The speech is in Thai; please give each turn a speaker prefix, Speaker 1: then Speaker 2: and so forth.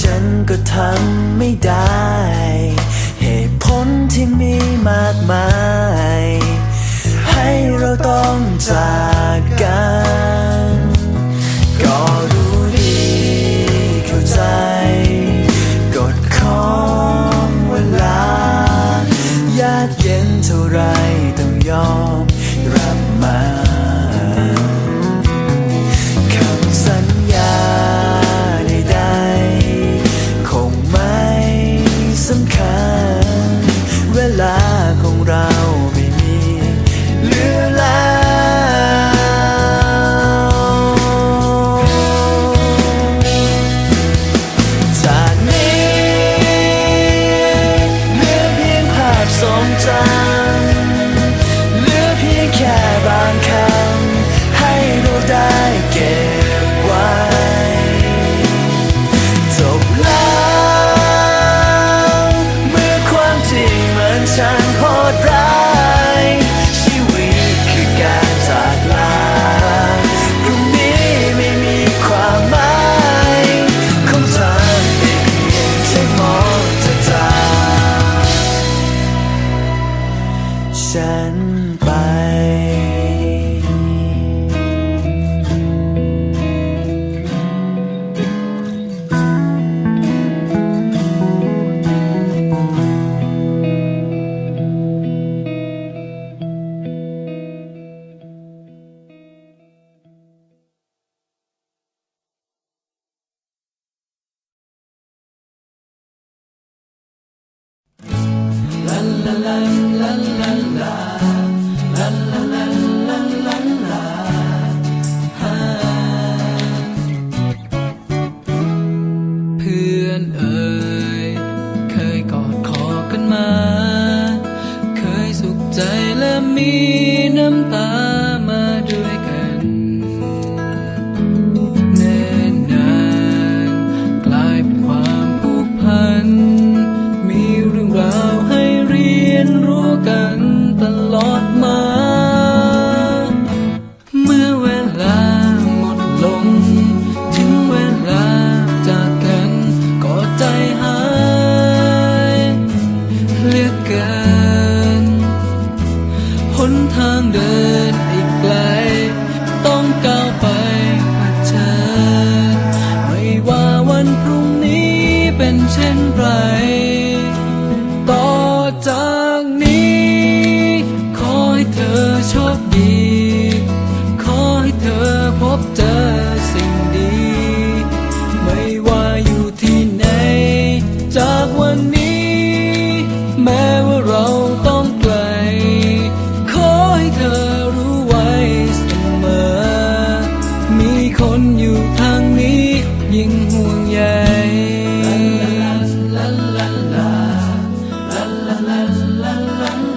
Speaker 1: ฉันก็ทำไม่ได้ เหตุผลที่มีมากมาย ให้เราต้องจากกัน ก็รู้ดีเข้าใจ กฎของเวลา ยากเย็นเท่าไรต้องยอมรับ สำา ใจและ
Speaker 2: มีน้ำตา ทางเดินอีกไกล ต้องก้าวไปเผชิญไม่ว่าวันพรุ่งนี้เป็นเช่นไร 啦啦啦。